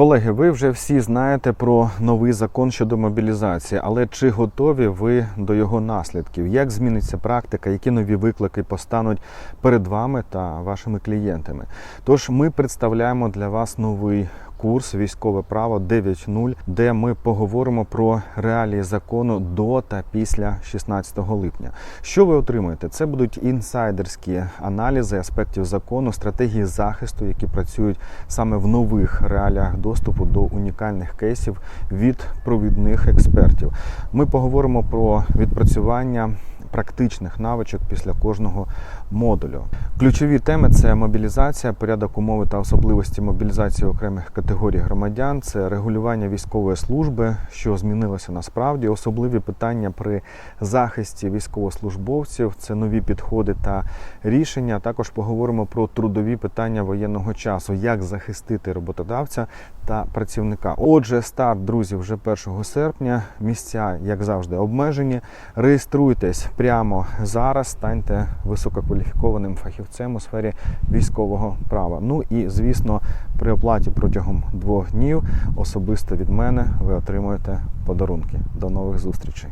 Колеги, ви вже всі знаєте про новий закон щодо мобілізації, але чи готові ви до його наслідків? Як зміниться практика, які нові виклики постануть перед вами та вашими клієнтами? Тож ми представляємо для вас новий курс військове право 9.0, де ми поговоримо про реалії закону до та після 16 липня. Що ви отримаєте? Це будуть інсайдерські аналізи аспектів закону, стратегії захисту, які працюють саме в нових реаліях доступу до унікальних кейсів від провідних експертів. Ми поговоримо про відпрацювання практичних навичок після кожного модулю. Ключові теми це мобілізація, порядок умови та особливості мобілізації окремих категорій громадян, це регулювання військової служби, що змінилося насправді, особливі питання при захисті військовослужбовців, це нові підходи та рішення. Також поговоримо про трудові питання воєнного часу, як захистити роботодавця та працівника. Отже, старт, друзі, вже 1 серпня. Місця, як завжди, обмежені. Реєструйтесь прямо зараз, станьте висококваліфікованим фахівцем у сфері військового права. Ну і звісно, при оплаті протягом двох днів особисто від мене ви отримуєте подарунки. До нових зустрічей.